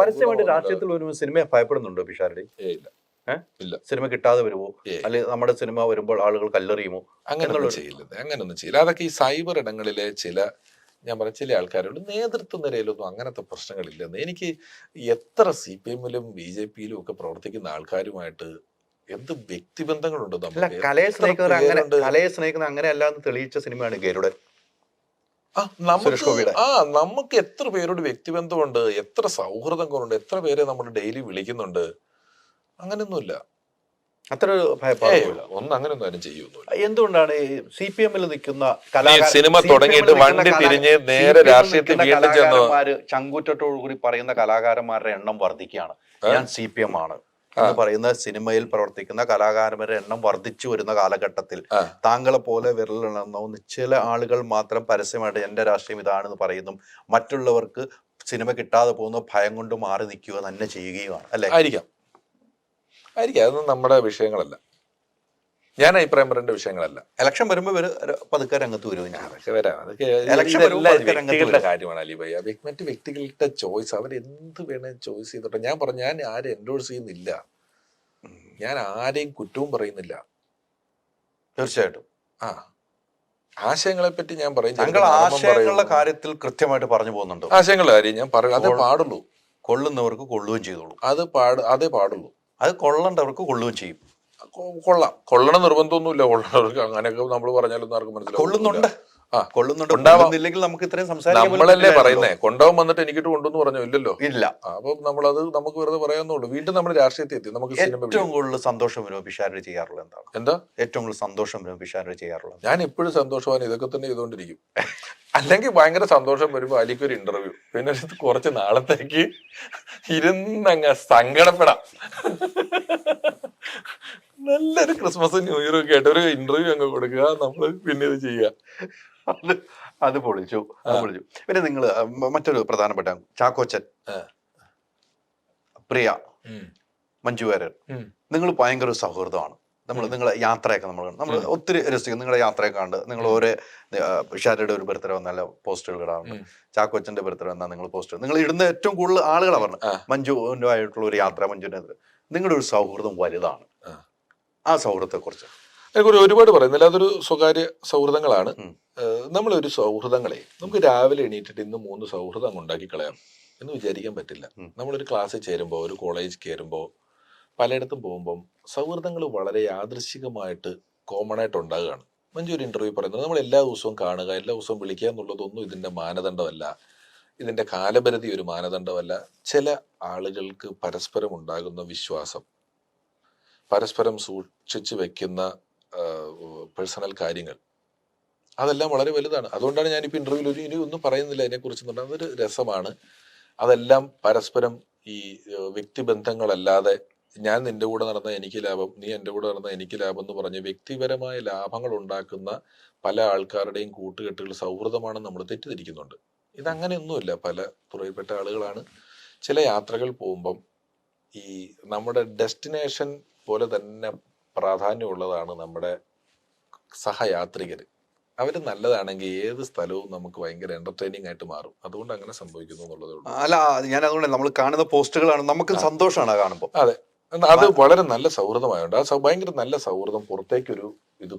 പരസ്യമായിട്ട് രാഷ്ട്രീയത്തിൽ വരുമ്പോൾ സിനിമയെ ഭയപ്പെടുന്നുണ്ടോ പിഷാരടി ഏയ് ഇല്ല. സിനിമ കിട്ടാതെ വരുമോ. അല്ലെങ്കിൽ നമ്മുടെ സിനിമ വരുമ്പോൾ ആളുകൾ കല്ലെറിയുമോ? അങ്ങനെയൊന്നും ചെയ്യില്ല അങ്ങനൊന്നും ചെയ്യില്ല അതൊക്കെ ഈ സൈബർ ഇടങ്ങളിലെ ചില ഞാൻ പറഞ്ഞ ചില ആൾക്കാരോട് നേതൃത്വ നിരയിലൊന്നും അങ്ങനത്തെ പ്രശ്നങ്ങളില്ലെന്ന്. എനിക്ക് എത്ര സി പി എമ്മിലും ബി ജെ പിയിലും ഒക്കെ പ്രവർത്തിക്കുന്ന ആൾക്കാരുമായിട്ട് എന്ത് വ്യക്തിബന്ധങ്ങളുണ്ട് നമ്മൾ കലയെ എത്ര അങ്ങനെ? കലയെ സ്നേഹിക്കുന്ന അങ്ങനെയല്ലാന്ന് തെളിയിച്ച സിനിമയാണ് ഗരുഡൻ. നമുക്ക് ആ നമുക്ക് എത്ര പേരോട് വ്യക്തിബന്ധമുണ്ട് എത്ര സൗഹൃദങ്ങളുണ്ട് എത്ര പേരെ നമ്മൾ ഡെയിലി വിളിക്കുന്നുണ്ട് അങ്ങനെയൊന്നുമില്ല. അത്ര ഒന്നും അങ്ങനെയൊന്നും ആരും ചെയ്യുന്നില്ല എന്തുകൊണ്ടാണ് സി പി എമ്മിൽ നിൽക്കുന്ന സിനിമ തുടങ്ങിയിട്ട് വണ്ടി തിരിഞ്ഞ് നേരെ രാഷ്ട്രീയത്തിൽ വീണ്ടും ചെന്നു. ചങ്കൂറ്റത്തോടു കൂടി പറയുന്ന കലാകാരന്മാരുടെ എണ്ണം വർദ്ധിക്കുകയാണ്. ഞാൻ സി പി എം ആണ്. എന്ന് പറയുന്ന സിനിമയിൽ പ്രവർത്തിക്കുന്ന കലാകാരന്മാരുടെ എണ്ണം വർദ്ധിച്ചു വരുന്ന കാലഘട്ടത്തിൽ താങ്കളെ പോലെ വിരലിലെണ്ണാവുന്ന ചില ആളുകൾ മാത്രം പരസ്യമായിട്ട് എന്റെ രാഷ്ട്രീയം ഇതാണെന്ന് പറയുന്നു. മറ്റുള്ളവർക്ക് സിനിമ കിട്ടാതെ പോകുന്ന ഭയം കൊണ്ട് മാറി നിൽക്കുക തന്നെ ചെയ്യുകയുമാണ് അല്ലെ? ആയിരിക്കാം. ആയിരിക്കാം. അതൊന്നും നമ്മുടെ വിഷയങ്ങളല്ല. ഞാൻ അഭിപ്രായം പറയേണ്ട വിഷയങ്ങളല്ല. ഇലക്ഷൻ വരുമ്പോൾ പതുക്കെ രംഗത്ത് വരും ഞാൻ അതൊക്കെ വരാം. അതൊക്കെ വ്യക്തികളുടെ കാര്യമാണ് അലി ഭയ്യ മറ്റ് വ്യക്തികളുടെ ചോയ്സ് അവർ എന്ത് വേണേ ചോയ്സ് ചെയ്തോട്ടെ. ഞാൻ പറഞ്ഞു ഞാൻ ആരും എൻഡോഴ്സ് ചെയ്യുന്നില്ല. ഞാൻ ആരെയും കുറ്റവും പറയുന്നില്ല. തീർച്ചയായിട്ടും. ആ. ആശയങ്ങളെ പറ്റി ഞാൻ പറയും താങ്കൾ ചിലപ്പോൾ നാമം ആശയങ്ങളുടെ കാര്യത്തിൽ കൃത്യമായിട്ട് പറഞ്ഞു പോകുന്നുണ്ട്? ആശയങ്ങളുടെ കാര്യം ഞാൻ പറയും അതേ പാടുള്ളൂ. കൊള്ളുന്നവർക്ക് കൊള്ളുകയും ചെയ്തോളൂ. അത് പാട് അതേ പാടുള്ളൂ. അത് കൊള്ളേണ്ടവർക്ക് കൊള്ളുകയും ചെയ്യും. കൊള്ളാം. കൊള്ളണം നിർബന്ധമൊന്നുമില്ല. കൊള്ളണവർക്ക് അങ്ങനെയൊക്കെ നമ്മൾ പറഞ്ഞാലൊന്നും ആർക്കും മനസ്സിലാവും കൊള്ളുന്നുണ്ട്. ആ. കൊള്ളുന്നുണ്ട്. നമുക്ക് ഇത്രയും നമ്മളല്ലേ. പറയുന്നേ. കൊണ്ടുപോകാൻ വന്നിട്ട് എനിക്കിട്ട് കൊണ്ടുവന്ന് പറഞ്ഞു? ഇല്ലല്ലോ. ഇല്ല. അപ്പൊ നമ്മളത് നമുക്ക് വെറുതെ പറയാന്നുള്ളൂ വീണ്ടും നമ്മൾ രാഷ്ട്രീയത്തിൽ എത്തി. നമുക്ക് ഏറ്റവും. കൂടുതൽ സന്തോഷം വരുമ്പോൾ ചെയ്യാറുള്ള എന്താണ്? എന്താ? ഏറ്റവും കൂടുതൽ സന്തോഷം വരുമ്പോൾ പിഷാരടി ചെയ്യാറുള്ളത്? ഞാൻ എപ്പോഴും സന്തോഷമാണ് ഇതൊക്കെ തന്നെ ചെയ്തുകൊണ്ടിരിക്കും. അല്ലെങ്കിൽ ഭയങ്കര സന്തോഷം വരുമ്പോ അലിക്ക് ഒരു ഇന്റർവ്യൂ പിന്നെ കുറച്ച് നാളത്തേക്ക് ഇരുന്നങ്ങ് സങ്കടപ്പെടാം. നല്ലൊരു ക്രിസ്മസ് ന്യൂ ഇയർ ഒക്കെ ആയിട്ട് ഒരു ഇന്റർവ്യൂ അങ്ങ് കൊടുക്കുക. നമ്മൾ പിന്നെ ഇത് ചെയ്യുക. അത് അത് പൊളിച്ചു. അത് പൊളിച്ചു. പിന്നെ നിങ്ങൾ മറ്റൊരു പ്രധാനപ്പെട്ട ചാക്കോച്ചൻ. പ്രിയ. മഞ്ജു വാര്യർ. നിങ്ങൾ ഭയങ്കര സൗഹൃദമാണ്. നമ്മൾ നിങ്ങളെ യാത്രയൊക്കെ നമ്മൾ നമ്മൾ ഒത്തിരി രസിക്കും നിങ്ങളുടെ യാത്രയൊക്കെ കണ്ട് നിങ്ങൾ ഓരോ ഷാരയുടെ ഒരു ബർത്ത്ഡേ വന്നാൽ പോസ്റ്റുകൾ ഇടാറുണ്ട്. ചാക്കോച്ചന്റെ ബർത്ത്ഡേ വന്നാൽ നിങ്ങൾ പോസ്റ്റർ നിങ്ങൾ ഇടുന്ന ഏറ്റവും കൂടുതൽ ആളുകളാണ് പറഞ്ഞത്. ആയിട്ടുള്ള ഒരു യാത്ര മഞ്ജുവിന്റെ നിങ്ങളുടെ ഒരു സൗഹൃദം വലുതാണ്. ആ. സൗഹൃദത്തെക്കുറിച്ച്. സൗഹൃദത്തെ കുറിച്ച് അതിനെക്കുറിച്ച് ഒരുപാട് പറയുന്നില്ല അതൊരു സ്വകാര്യ സൗഹൃദങ്ങളാണ്. നമ്മളൊരു സൗഹൃദങ്ങളെ നമുക്ക് രാവിലെ എണീറ്റിട്ട് ഇന്ന് മൂന്ന് സൗഹൃദം അങ്ങ് ഉണ്ടാക്കി കളയാം എന്ന് വിചാരിക്കാൻ പറ്റില്ല. നമ്മളൊരു ക്ലാസ്സിൽ ചേരുമ്പോൾ ഒരു കോളേജ് കയറുമ്പോൾ പലയിടത്തും പോകുമ്പം സൗഹൃദങ്ങൾ വളരെ യാദൃശികമായിട്ട് കോമൺ ആയിട്ട് ഉണ്ടാകുകയാണ്. മഞ്ജു ഒരു ഇന്റർവ്യൂ പറയുന്നത് നമ്മൾ എല്ലാ ദിവസവും കാണുക എല്ലാ ദിവസവും വിളിക്കുക എന്നുള്ളതൊന്നും ഇതിന്റെ മാനദണ്ഡമല്ല. ഇതിന്റെ കാലപരിധി ഒരു മാനദണ്ഡമല്ല. ചില ആളുകൾക്ക് പരസ്പരം ഉണ്ടാകുന്ന വിശ്വാസം പരസ്പരം സൂക്ഷിച്ചു വെക്കുന്ന പേഴ്സണൽ കാര്യങ്ങൾ. അതെല്ലാം വളരെ വലുതാണ്. അതുകൊണ്ടാണ് ഞാനിപ്പോൾ ഇന്റർവ്യൂവിൽ ഇനി ഒന്നും പറയുന്നില്ല അതിനെക്കുറിച്ച് അതൊരു രസമാണ്. അതെല്ലാം പരസ്പരം ഈ വ്യക്തിബന്ധങ്ങളല്ലാതെ ഞാൻ നിന്റെ കൂടെ നടന്ന എനിക്ക് ലാഭം നീ എന്റെ കൂടെ നടന്ന എനിക്ക് ലാഭം എന്ന് പറഞ്ഞ് വ്യക്തിപരമായ ലാഭങ്ങൾ ഉണ്ടാക്കുന്ന പല ആൾക്കാരുടെയും കൂട്ടുകെട്ടുകൾ സൗഹൃദമാണെന്ന് നമ്മൾ തെറ്റിദ്ധരിക്കുന്നുണ്ട്. ഇതങ്ങനെയൊന്നുമില്ല. പല തുറയിൽപ്പെട്ട ആളുകളാണ്. ചില യാത്രകൾ പോകുമ്പം ഈ നമ്മുടെ ഡെസ്റ്റിനേഷൻ പോലെ തന്നെ പ്രാധാന്യമുള്ളതാണ് നമ്മുടെ സഹയാത്രികർ അവർ നല്ലതാണെങ്കിൽ ഏത് സ്ഥലവും നമുക്ക് ഭയങ്കര എന്റർടൈനിങ് ആയിട്ട് മാറും. അതുകൊണ്ട് അങ്ങനെ സംഭവിക്കുന്നു എന്നുള്ളതേ ഉള്ളൂ. അല്ല ഞാൻ അതുകൊണ്ട് നമ്മൾ കാണുന്ന പോസ്റ്റുകളാണ് നമുക്ക് സന്തോഷമാണ് കാണുമ്പോൾ അതെ. അത് വളരെ നല്ല സൗഹൃദമായുണ്ട് ആ ഭയങ്കര നല്ല സൗഹൃദം പുറത്തേക്കൊരു ഇത്.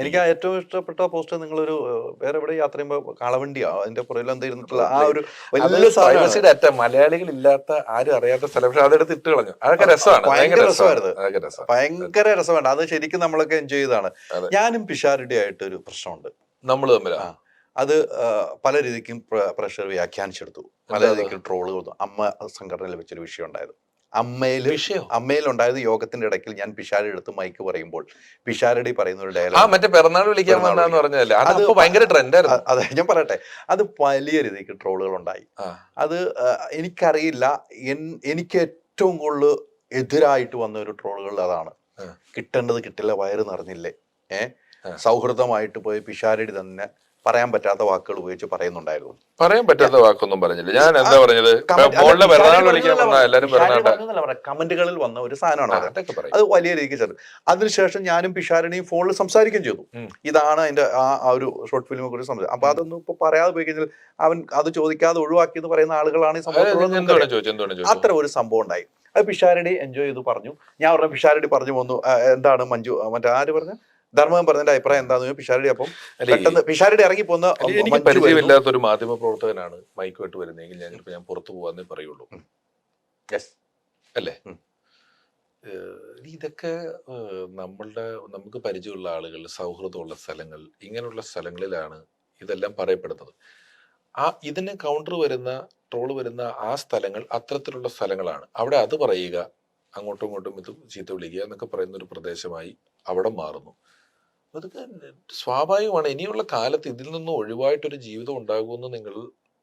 എനിക്ക് ഏറ്റവും ഇഷ്ടപ്പെട്ട പോസ്റ്റ് നിങ്ങളൊരു വേറെ എവിടെ യാത്ര ചെയ്യുമ്പോൾ കാളവണ്ടിയാ. അതിന്റെ പുറകിൽ എന്താ ഇരുന്നിട്ടുള്ള ആ ഒരു വലിയ സാധനമാണ്. privacy മലയാളികൾ ഇല്ലാത്ത ആരും അറിയാത്ത സ്ഥലം. പക്ഷെ അതെടുത്ത് ഇട്ട് കളഞ്ഞു. അതൊക്കെ രസമാണ്. ഭയങ്കര രസമായിരുന്നു. ഭയങ്കര രസമാണ്. അത് ശരിക്കും നമ്മളൊക്കെ എൻജോയ് ചെയ്താണ് ഞാനും പിഷാരുടെ ആയിട്ട് ഒരു പ്രശ്നമുണ്ട്. നമ്മൾ തമ്മിലാ? അത് പല രീതിക്കും പ്രഷർ വ്യാഖ്യാനിച്ചെടുത്തു. പല രീതിക്കും ട്രോൾ ട്രോളുകൾ അമ്മ സംഘടനയിൽ വെച്ചൊരു വിഷയം ഉണ്ടായത് അമ്മയിൽ ഉണ്ടായത് യോഗത്തിന്റെ ഇടയ്ക്കിൽ ഞാൻ പിഷാരി എടുത്ത് മൈക്ക് പറയുമ്പോൾ പിഷാരടി പറയുന്ന ഒരു ഡയലോഗ് മറ്റേ പിറന്നാൾ വിളിക്കാൻ വന്നാന്ന് പറഞ്ഞല്ലേ അത് ഭയങ്കര ട്രെൻഡായിരുന്നു അതെ ഞാൻ പറയട്ടെ. അത് വലിയ രീതിക്ക് ട്രോളുകൾ ഉണ്ടായി. അത് എനിക്കറിയില്ല. എനിക്ക് ഏറ്റവും കൂടുതൽ എതിരായിട്ട് വന്ന ഒരു ട്രോളുകൾ അതാണ്. കിട്ടേണ്ടത് കിട്ടില്ല വയറ് നിറഞ്ഞില്ലേ? ഏഹ് സൗഹൃദമായിട്ട് പോയി പിഷാരടി തന്നെ പറയാൻ പറ്റാത്ത വാക്കുകൾ ഉപയോഗിച്ച് പറയുന്നുണ്ടായിരുന്നു. പറയാൻ പറ്റാത്ത വാക്കൊന്നും പറഞ്ഞില്ല. ഞാൻ എന്താ പറഞ്ഞത്. കമന്റുകളിൽ വന്ന ഒരു സാധനമാണ് അത്. വലിയ രീതിക്ക് ചെറു അതിനുശേഷം ഞാനും പിഷാരണിയും ഫോണിൽ സംസാരിക്കുകയും ചെയ്തു. ഇതാണ് അതിന്റെ ആ ഒരു ഷോർട്ട് ഫിലിമിനെ കുറിച്ച് സംസാരിച്ചത് അപ്പൊ അതൊന്നും ഇപ്പൊ പറയാതെ പോയി കഴിഞ്ഞാൽ അവൻ അത് ചോദിക്കാതെ ഒഴിവാക്കി എന്ന് പറയുന്ന ആളുകളാണ് ഈ സംഭവത്തിലുള്ളത് ചോദിച്ചത്? അത്ര ഒരു സംഭവം ഉണ്ടായി. അത് പിഷാരടി എൻജോയ് ചെയ്തു പറഞ്ഞു. ഞാൻ പറഞ്ഞ പിഷാരടി പറഞ്ഞു വന്നു. എന്താണ് മഞ്ജു മറ്റേ ആര് പറഞ്ഞു? ധർമ്മം പറഞ്ഞതിന്റെ അഭിപ്രായം എന്താന്ന് പിഷാരടി അപ്പം പെട്ടെന്ന് പിഷാരടി ഇറങ്ങി പോകുന്ന എനിക്ക് പരിചയമില്ലാത്ത ഒരു മാധ്യമ പ്രവർത്തകനാണ് മൈക്കുമായിട്ട് വരുന്നതെങ്കിൽ ഞാൻ ചിലപ്പോൾ ഞാൻ പുറത്തു പോകാന്നേ പറയുള്ളൂ. അല്ലേ? ഇതൊക്കെ നമ്മളുടെ നമുക്ക് പരിചയമുള്ള ആളുകൾ സൗഹൃദമുള്ള സ്ഥലങ്ങൾ ഇങ്ങനെയുള്ള സ്ഥലങ്ങളിലാണ് ഇതെല്ലാം പറയപ്പെടുന്നത്. ആ ഇതിന് കൗണ്ടർ വരുന്ന ട്രോൾ വരുന്ന ആ സ്ഥലങ്ങൾ അത്തരത്തിലുള്ള സ്ഥലങ്ങളാണ്. അവിടെ അത് പറയുക അങ്ങോട്ടും ഇങ്ങോട്ടും ഇത് ചീത്ത വിളിക്കുക എന്നൊക്കെ പറയുന്ന ഒരു പ്രദേശമായി അവിടെ മാറുന്നു. അതൊക്കെ സ്വാഭാവികമാണ്. ഇനിയുള്ള കാലത്ത് ഇതിൽ നിന്ന് ഒഴിവായിട്ടൊരു ജീവിതം ഉണ്ടാകുമെന്ന് നിങ്ങൾ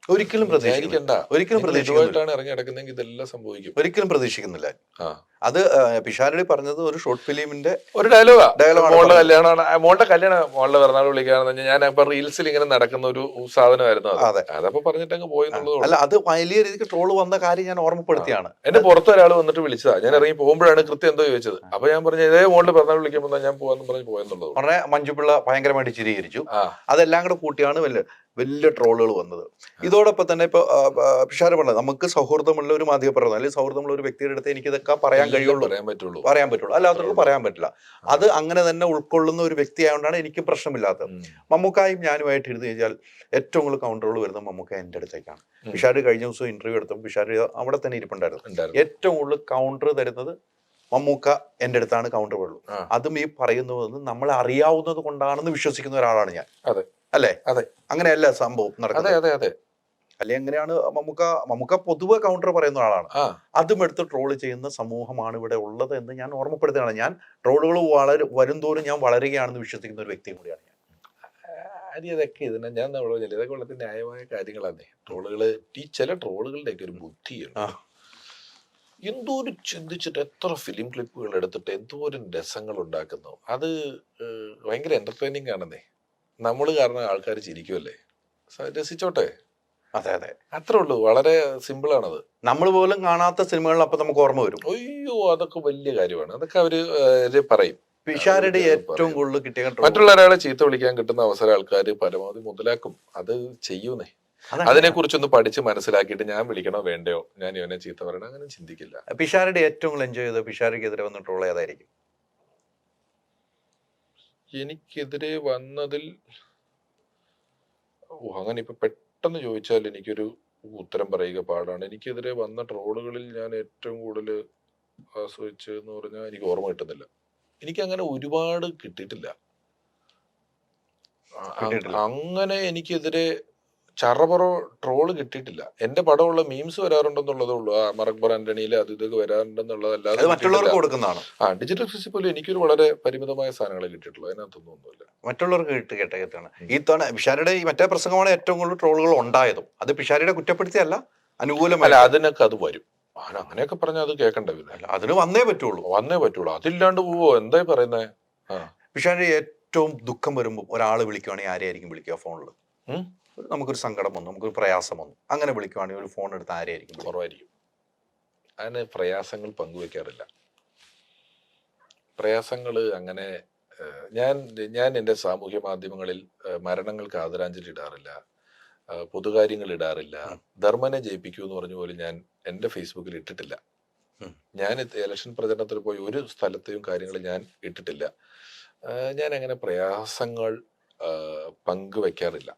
ഒരിക്കലും പ്രതീക്ഷിക്കണ്ട ഒരിക്കലും ഇതുമായിട്ടാണ് ഇറങ്ങി നടക്കുന്നെങ്കിൽ ഇതെല്ലാം സംഭവിക്കും. ഒരിക്കലും പ്രതീക്ഷിക്കുന്നില്ല. അത് പിഷാരടി പറഞ്ഞത് ഒരു ഷോർട്ട് ഫിലിമിന്റെ ഒരു ഡയലോഗാ മോളുടെ കല്യാണമാണ്. മോളുടെ കല്യാണം മോളുടെ പിറന്നാൾ വിളിക്കാന്ന് ഞാൻ ഇപ്പൊ റീൽസിൽ ഇങ്ങനെ നടക്കുന്ന ഒരു സാധനമായിരുന്നു അതെ. അതപ്പോ പറഞ്ഞിട്ട് അങ്ങ് പോയി അല്ല അത് വലിയ രീതിക്ക് ട്രോൾ വന്ന കാര്യം ഞാൻ ഓർമ്മപ്പെടുത്തിയാണ്. എന്റെ പുറത്ത് ഒരാൾ വന്നിട്ട് വിളിച്ചതാ. ഞാൻ ഇറങ്ങി പോകുമ്പോഴാണ് കൃത്യം എന്തോ ചോദിച്ചത്. അപ്പൊ ഞാൻ പറഞ്ഞു ഇതേ മോളുടെ പിറന്നാൾ വിളിക്കുമ്പോൾ ഞാൻ പോകാന്ന് പറഞ്ഞ് പോയെന്നുള്ളത് പറഞ്ഞ മഞ്ജുപിള്ള ഭയങ്കരമായിട്ട് ചിരീകരിച്ചു. അതെല്ലാം കൂടെ കൂട്ടിയാണ് വലിയ വലിയ ട്രോളുകൾ വന്നത്. ഇതോടൊപ്പം തന്നെ ഇപ്പൊ പിഷാരമുള്ള ആ, പിഷാര പറഞ്ഞത് നമുക്ക് സൗഹൃദമുള്ള ഒരു മാധ്യമപ്രവർത്തനം അല്ലെങ്കിൽ സൗഹൃദമുള്ള ഒരു വ്യക്തിയുടെ അടുത്ത് എനിക്ക് ഇതൊക്കെ പറയാൻ കഴിയുള്ളൂ. പറയാൻ പറ്റുള്ളൂ. പറയാൻ പറ്റുള്ളൂ. അല്ലാത്തവർക്ക് പറയാൻ പറ്റില്ല. അത് അങ്ങനെ തന്നെ ഉൾക്കൊള്ളുന്ന ഒരു വ്യക്തി ആയതുകൊണ്ടാണ് എനിക്ക് പ്രശ്നമില്ലാത്തത്. മമ്മൂക്കായും ഞാനുമായിട്ട് ഇരുന്ന് കഴിഞ്ഞാൽ ഏറ്റവും കൂടുതൽ കൗണ്ടറുകൾ വരുന്നത് മമ്മൂക്ക എന്റെ അടുത്തേക്കാണ്. ഉം. കഴിഞ്ഞ ദിവസം ഇന്റർവ്യൂ എടുത്തപ്പോൾ പിഷാര് അവിടെ തന്നെ ഇരിപ്പുണ്ടായിരുന്നു. ഏറ്റവും കൂടുതൽ കൗണ്ടർ തരുന്നത് മമ്മൂക്ക എന്റെ അടുത്താണ് കൗണ്ടർ ഉള്ളൂ അതും ഈ പറയുന്നത് നമ്മൾ അറിയാവുന്നത് കൊണ്ടാണെന്ന് വിശ്വസിക്കുന്ന ഒരാളാണ് ഞാൻ. അതെ. അല്ലേ? അതെ. അങ്ങനെയല്ല സംഭവം നടക്കുന്നത്. അതെ അതെ അതെ. അല്ലെ എങ്ങനെയാണ് മമ്മൂക്ക മമ്മൂക്ക പൊതുവെ കൗണ്ടർ പറയുന്ന ആളാണ് അതും എടുത്ത് ട്രോൾ ചെയ്യുന്ന സമൂഹമാണ് ഇവിടെ ഉള്ളത് എന്ന് ഞാൻ ഓർമ്മപ്പെടുത്തുകയാണ്. ഞാൻ ട്രോളുകൾ വളരെ വരുംതോറും ഞാൻ വളരുകയാണെന്ന് വിശ്വസിക്കുന്ന ഒരു വ്യക്തി കൂടിയാണ് ഞാൻ. അരി അതൊക്കെ ഇതിനെ ഞാൻ നമ്മൾ ഇതൊക്കെ വളരെ ന്യായമായ കാര്യങ്ങളാണ്. ട്രോളുകൾ ഈ ചില ട്രോളുകളുടെയൊക്കെ ഒരു ബുദ്ധിയുണ്ട്. എന്തോ എന്തോരം ചിന്തിച്ചിട്ട് എത്ര ഫിലിം ക്ലിപ്പുകൾ എടുത്തിട്ട് എന്തോരം രസങ്ങൾ ഉണ്ടാക്കുന്നു. അത് ഭയങ്കര എന്റർടൈനിങ് ആണെന്നേ. നമ്മൾ കാരണം ആൾക്കാർ ചിരിക്കുമല്ലേ രസിച്ചോട്ടെ? അതെ അതെ. അത്രേ ഉള്ളൂ. വളരെ സിമ്പിൾ ആണത് നമ്മൾ പോലും കാണാത്ത സിനിമകളിൽ അപ്പൊ നമുക്ക് ഓർമ്മ വരും. അയ്യോ അതൊക്കെ വലിയ കാര്യമാണ്. അതൊക്കെ അവർ പറയും. പിഷാരുടെ ഏറ്റവും. കൂടുതൽ കിട്ടിയ മറ്റുള്ള ഒരാളെ ചീത്ത വിളിക്കാൻ കിട്ടുന്ന അവസരം ആൾക്കാർ പരമാവധി മുതലാക്കും. അത് ചെയ്യൂന്നേ. അതിനെ കുറിച്ചൊന്ന് പഠിച്ച് മനസ്സിലാക്കിയിട്ട് ഞാൻ വിളിക്കണോ വേണ്ടയോ? ഞാൻ ഇവനെ ചീത്ത പറയണോ? അങ്ങനെ ചിന്തിക്കില്ല. പിഷാരുടെ ഏറ്റവും കൂടുതൽ എൻജോയ് ചെയ്ത് പിഷാരക്കെതിരെ വന്നിട്ടുള്ള ഏതായിരിക്കും? എനിക്കെതിരെ വന്നതിൽ ഓ അങ്ങനെ ഇപ്പൊ പെട്ടെന്ന് ചോദിച്ചാൽ എനിക്കൊരു ഉത്തരം പറയുക പാടാണ്. എനിക്കെതിരെ വന്ന ട്രോളുകളിൽ ഞാൻ ഏറ്റവും കൂടുതൽ ആസ്വദിച്ചു എന്ന് പറഞ്ഞാൽ എനിക്ക് ഓർമ്മ കിട്ടുന്നില്ല. എനിക്ക് അങ്ങനെ ഒരുപാട് കിട്ടിയിട്ടില്ല. അങ്ങനെ എനിക്കെതിരെ ചറപറോ ട്രോൾ കിട്ടിയിട്ടില്ല. എന്റെ പടമുള്ള മീംസ് വരാറുണ്ടെന്നുള്ളതേ ഉള്ളൂ. ആ മറക്ബർ ആന്റണിയിൽ അത് ഇതൊക്കെ വരാറുണ്ടെന്നുള്ളതല്ലാതെ മറ്റുള്ളവർക്ക് കൊടുക്കുന്നതാണ്. ആ ഡിജിറ്റൽ ഫിസിക്കൽ എനിക്കൊരു വളരെ പരിമിതമായ സാധനങ്ങളെ കിട്ടിയിട്ടുള്ളൂ. അതിനകത്തൊന്നും ഒന്നുമില്ല. മറ്റുള്ളവർക്ക് കിട്ടി കേട്ട കേട്ടാണ് ഉം. ഈ തവണ പിഷാരുടെ ഈ മറ്റേ പ്രസംഗമാണ് ഏറ്റവും കൂടുതൽ ട്രോളുകൾ ഉണ്ടായതും. അത് പിഷാരിയുടെ കുറ്റപ്പെടുത്തിയല്ല അനുകൂലമല്ല അതിനൊക്കെ അത് വരും. ആ, അങ്ങനെയൊക്കെ പറഞ്ഞാൽ അത് കേൾക്കണ്ട പിന്നെ? അല്ല, അതിന് വന്നേ പറ്റുള്ളൂ. വന്നേ പറ്റുള്ളൂ. അതില്ലാണ്ട് പോവോ? എന്തായി പറയുന്നത് പിഷാരി ഏറ്റവും ദുഃഖം വരുമ്പോൾ ഒരാൾ വിളിക്കുവാണെങ്കിൽ ആരെയായിരിക്കും വിളിക്കുക ഫോണിൽ? നമുക്കൊരു സങ്കടം വന്നു നമുക്കൊരു പ്രയാസം വന്നു. അങ്ങനെ വിളിക്കുവാണെങ്കിൽ ഒരു ഫോൺ എടുത്ത് ആരെയായിരിക്കും? കുറവായിരിക്കും. അതിന് പ്രയാസങ്ങൾ പങ്കുവെക്കാറില്ല. പ്രയാസങ്ങൾ അങ്ങനെ ഞാൻ ഞാൻ എന്റെ സാമൂഹ്യ മാധ്യമങ്ങളിൽ മരണങ്ങൾക്ക് ആദരാഞ്ജലി ഇടാറില്ല പൊതുകാര്യങ്ങൾ ഇടാറില്ല ധർമ്മനെ ജയിപ്പിക്കൂ എന്ന് പറഞ്ഞ പോലും ഞാൻ എന്റെ ഫേസ്ബുക്കിൽ ഇട്ടിട്ടില്ല. ഞാൻ ഇലക്ഷൻ പ്രചരണത്തിൽ പോയി ഒരു സ്ഥലത്തെയും കാര്യങ്ങൾ ഞാൻ ഇട്ടിട്ടില്ല. ഞാൻ അങ്ങനെ പ്രയാസങ്ങൾ പങ്കുവെക്കാറില്ല.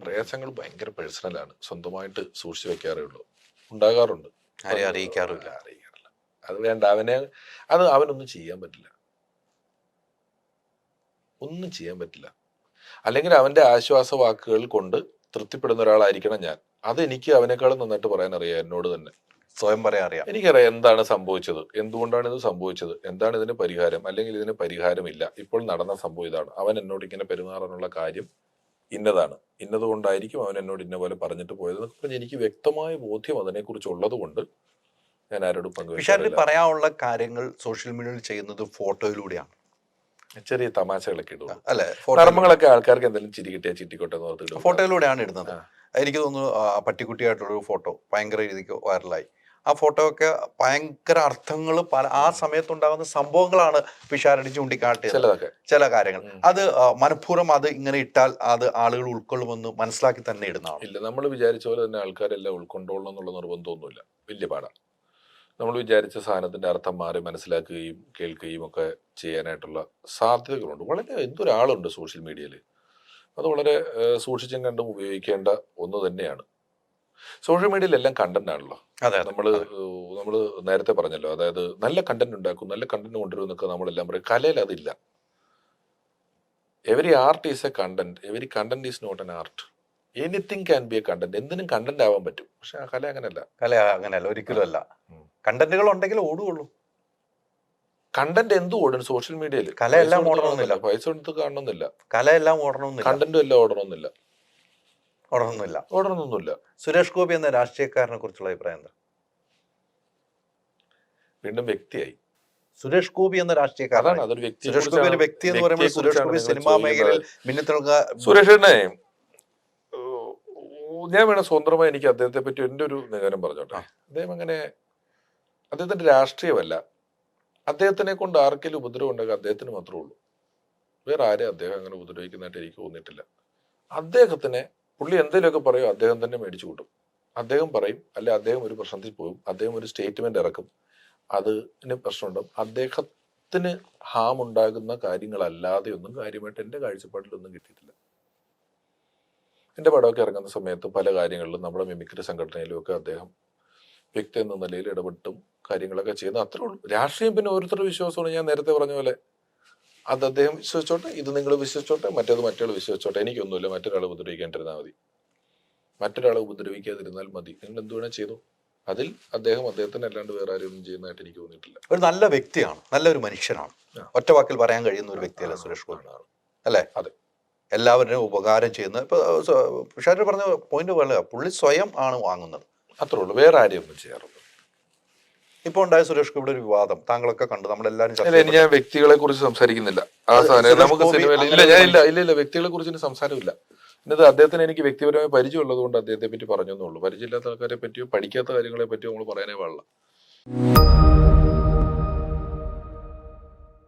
പ്രയാസങ്ങൾ ഭയങ്കര പേഴ്സണലാണ് സ്വന്തമായിട്ട് സൂക്ഷിച്ചു വെക്കാറേ ഉള്ളൂ. ഉണ്ടാകാറുണ്ട്. ആരെയും അറിയിക്കാറില്ല. അറിയിക്കാറില്ല. അത് വേണ്ട. അവനെ അത് അവനൊന്നും ചെയ്യാൻ പറ്റില്ല. ഒന്നും ചെയ്യാൻ പറ്റില്ല. അല്ലെങ്കിൽ അവന്റെ ആശ്വാസ വാക്കുകൾ കൊണ്ട് തൃപ്തിപ്പെടുന്ന ഒരാളായിരിക്കണം ഞാൻ. അത് എനിക്ക് അവനേക്കാളും നന്നായിട്ട് പറയാൻ അറിയാം എന്നോട് തന്നെ. സ്വയം പറയാൻ അറിയാം. എനിക്കറിയാം എന്താണ് സംഭവിച്ചത്. എന്തുകൊണ്ടാണ് ഇത് സംഭവിച്ചത്? എന്താണ് ഇതിന് പരിഹാരം? അല്ലെങ്കിൽ ഇതിന് പരിഹാരമില്ല. ഇപ്പോൾ നടന്ന സംഭവം ഇതാണ്. അവൻ എന്നോട് ഇങ്ങനെ പെരുമാറാനുള്ള കാര്യം ഇന്നതാണ്. ഇന്നതുകൊണ്ടായിരിക്കും അവൻ എന്നോട് ഇന്ന പോലെ പറഞ്ഞിട്ട് പോയത് എന്നൊക്കെ പറഞ്ഞ് എനിക്ക് വ്യക്തമായ ബോധ്യം അതിനെക്കുറിച്ച് ഉള്ളതുകൊണ്ട് ഞാൻ ആരോടും പങ്കുവെച്ചു പറയാനുള്ള കാര്യങ്ങൾ സോഷ്യൽ മീഡിയയിൽ ചെയ്യുന്നത് ഫോട്ടോയിലൂടെയാണ്. ചെറിയ തമാശകളൊക്കെ ഇടുക അല്ലെ? കർമ്മങ്ങളൊക്കെ ആൾക്കാർക്ക് എന്തെങ്കിലും ചിരി ചിട്ടിക്കോട്ടെ ചിറ്റിക്കോട്ടെ എന്ന് ഓർത്തിട്ട് ഫോട്ടോയിലൂടെയാണ് ഇടുന്നത്. എനിക്ക് തോന്നുന്നു പട്ടിക്കുട്ടിയായിട്ടുള്ളൊരു ഫോട്ടോ ഭയങ്കര രീതിക്ക് വൈറലായി. ആ ഫോട്ടോ ഒക്കെ ഭയങ്കര അർത്ഥങ്ങൾ പല ആ സമയത്തുണ്ടാകുന്ന സംഭവങ്ങളാണ് പിഷാരടി ചൂണ്ടിക്കാട്ടിയത്. ചിലതൊക്കെ. ചില കാര്യങ്ങൾ. അത് മനഃപൂർവം അത് ഇങ്ങനെ ഇട്ടാൽ അത് ആളുകൾ ഉൾക്കൊള്ളുമെന്ന് മനസ്സിലാക്കി തന്നെ ഇടുന്നതാണ് ഇല്ല നമ്മൾ വിചാരിച്ച പോലെ തന്നെ ആൾക്കാരെല്ലാം ഉൾക്കൊണ്ടോളണം എന്നുള്ള നിർബന്ധമൊന്നുമില്ല. വലിയ പാടാണ് നമ്മൾ വിചാരിച്ച സാധനത്തിന്റെ അർത്ഥം മാറി മനസ്സിലാക്കുകയും കേൾക്കുകയും ഒക്കെ ചെയ്യാനായിട്ടുള്ള സാധ്യതകളുണ്ട്. വളരെ എന്തൊരാളുണ്ട് സോഷ്യൽ മീഡിയയിൽ? അത് വളരെ സൂക്ഷിച്ചും കണ്ടും ഉപയോഗിക്കേണ്ട ഒന്ന് തന്നെയാണ്. സോഷ്യൽ മീഡിയയിൽ എല്ലാം കണ്ടന്റ് ആണല്ലോ അതെ. നമ്മൾ നമ്മൾ നേരത്തെ പറഞ്ഞല്ലോ അതായത് നല്ല കണ്ടന്റ് ഉണ്ടാക്കും നല്ല കണ്ടന്റ് കൊണ്ടുവരും എന്നൊക്കെ നമ്മളെല്ലാം പറയും. കലയിൽ അതില്ല. Every art is a content every content is not an art anything can be a content എന്തിനും കണ്ടന്റ് ആവാൻ പറ്റും. പക്ഷെ ആ കല അങ്ങനെയല്ല. കല അങ്ങനെയല്ല ഒരിക്കലും അല്ല. കണ്ടന്റുകൾ ഉണ്ടെങ്കിൽ ഓടുകയുള്ളൂ കണ്ടന്റ് എന്ത് ഓടും? സോഷ്യൽ മീഡിയയിൽ. കല എല്ലാം ഓടണമെന്നില്ല. പൈസ എടുത്ത് കാണണമെന്നില്ല. കല എല്ലാം ഓടണമെന്നില്ല. കണ്ടന്റും എല്ലാം ഓടണമെന്നില്ല. ഓടണമെന്നില്ല ഉടർന്നൊന്നുമില്ല സുരേഷ് ഗോപി എന്ന രാഷ്ട്രീയക്കാരനെ കുറിച്ചുള്ള അഭിപ്രായം എന്താ? വീണ്ടും വ്യക്തിയായി. സുരേഷ് ഗോപി എന്ന രാഷ്ട്രീയക്കാരനാണ് അതൊരു വ്യക്തി സുരേഷ് ഗോപി ഒരു വ്യക്തി എന്ന് പറയുമ്പോൾ സുരേഷ് ഗോപി സിനിമാ മേഖലയിൽ ഞാൻ വേണം സ്വന്തമായി എനിക്ക് അദ്ദേഹത്തെ പറ്റി എന്റെ ഒരു നിഗമനം പറഞ്ഞോട്ടെ. അദ്ദേഹം അങ്ങനെ അദ്ദേഹത്തിന്റെ രാഷ്ട്രീയമല്ല. അദ്ദേഹത്തിനെ കൊണ്ട് ആർക്കെങ്കിലും ഉപദ്രവം ഉണ്ടാക്കുക അദ്ദേഹത്തിന് മാത്രമേ ഉള്ളൂ. വേറെ ആരെയും അദ്ദേഹം അങ്ങനെ ഉപദ്രവിക്കുന്നതായിട്ട് എനിക്ക് തോന്നിയിട്ടില്ല. അദ്ദേഹത്തിനെ പുള്ളി എന്തെങ്കിലുമൊക്കെ പറയും അദ്ദേഹം തന്നെ മേടിച്ചു കൂട്ടും. അദ്ദേഹം പറയും അല്ലെ അദ്ദേഹം ഒരു പ്രശ്നത്തിൽ പോകും അദ്ദേഹം ഒരു സ്റ്റേറ്റ്മെന്റ് ഇറക്കും അതിന് പ്രശ്നമുണ്ടാവും. അദ്ദേഹത്തിന് ഹാം ഉണ്ടാകുന്ന കാര്യങ്ങളല്ലാതെ ഒന്നും കാര്യമായിട്ട് എന്റെ കാഴ്ചപ്പാടിലൊന്നും കിട്ടിയിട്ടില്ല. എന്റെ പടമൊക്കെ ഇറങ്ങുന്ന സമയത്ത് പല കാര്യങ്ങളിലും നമ്മുടെ മിമിക്രി സംഘടനയിലും ഒക്കെ അദ്ദേഹം വ്യക്തി എന്ന നിലയിൽ ഇടപെട്ടും കാര്യങ്ങളൊക്കെ ചെയ്യുന്നത് അത്രേ ഉള്ളൂ. രാഷ്ട്രീയം പിന്നെ ഓരോരുത്തരുടെ വിശ്വാസമാണ്. ഞാൻ നേരത്തെ പറഞ്ഞ പോലെ അത് അദ്ദേഹം വിശ്വസിച്ചോട്ടെ ഇത് നിങ്ങൾ വിശ്വസിച്ചോട്ടെ മറ്റേത് മറ്റൊരാൾ വിശ്വസിച്ചോട്ടെ. എനിക്കൊന്നുമില്ല മറ്റൊരാളെ ഉപദ്രവിക്കാണ്ടിരുന്നാൽ മതി. മറ്റൊരാളെ ഉപദ്രവിക്കാതിരുന്നാൽ മതി. നിങ്ങൾ എന്ത് വേണേൽ ചെയ്തു. അതിൽ അദ്ദേഹം അദ്ദേഹത്തിന് അല്ലാണ്ട് വേറെ ആരും ചെയ്യുന്നതായിട്ട് എനിക്ക് തോന്നിയിട്ടില്ല. ഒരു നല്ല വ്യക്തിയാണ് നല്ലൊരു മനുഷ്യനാണ്. ഒറ്റ വാക്കിൽ പറയാൻ കഴിയുന്ന ഒരു വ്യക്തിയല്ല സുരേഷ് ഗോപി. ആണ്, ആണ്. അല്ലേ? അതെ. എല്ലാവരും ഉപകാരം ചെയ്യുന്നത് ഇപ്പൊ പറഞ്ഞ പോയിന്റ് പോലെ പുള്ളി സ്വയം ആണ് വാങ്ങുന്നത്. അത്രേ ഉള്ളൂ. വേറെ ആരെയൊന്നും ചെയ്യാറുള്ളൂ ചെയ്യാറില്ല. ഇപ്പൊ ഉണ്ടായ സുരേഷ് ഗോപിയുടെ ഒരു വിവാദം. താങ്കളൊക്കെ കണ്ടു. നമ്മളെല്ലാവരും ഞാൻ വ്യക്തികളെ കുറിച്ച് സംസാരിക്കുന്നില്ല. ആ നമുക്ക് ഇല്ല ഞാൻ ഇല്ല ഇല്ല ഇല്ല വ്യക്തികളെ കുറിച്ച് സംസാരമില്ല. എന്നത് അദ്ദേഹത്തിന് എനിക്ക് വ്യക്തിപരമായ പരിചയം ഉള്ളത് കൊണ്ട് അദ്ദേഹത്തെ പറ്റി പറഞ്ഞെന്നുള്ളൂ പരിചയമില്ലാത്ത ആൾക്കാരെ പറ്റിയോ പഠിക്കാത്ത കാര്യങ്ങളെ പറ്റിയോ നമ്മൾ പറയാനേ പാടില്ല.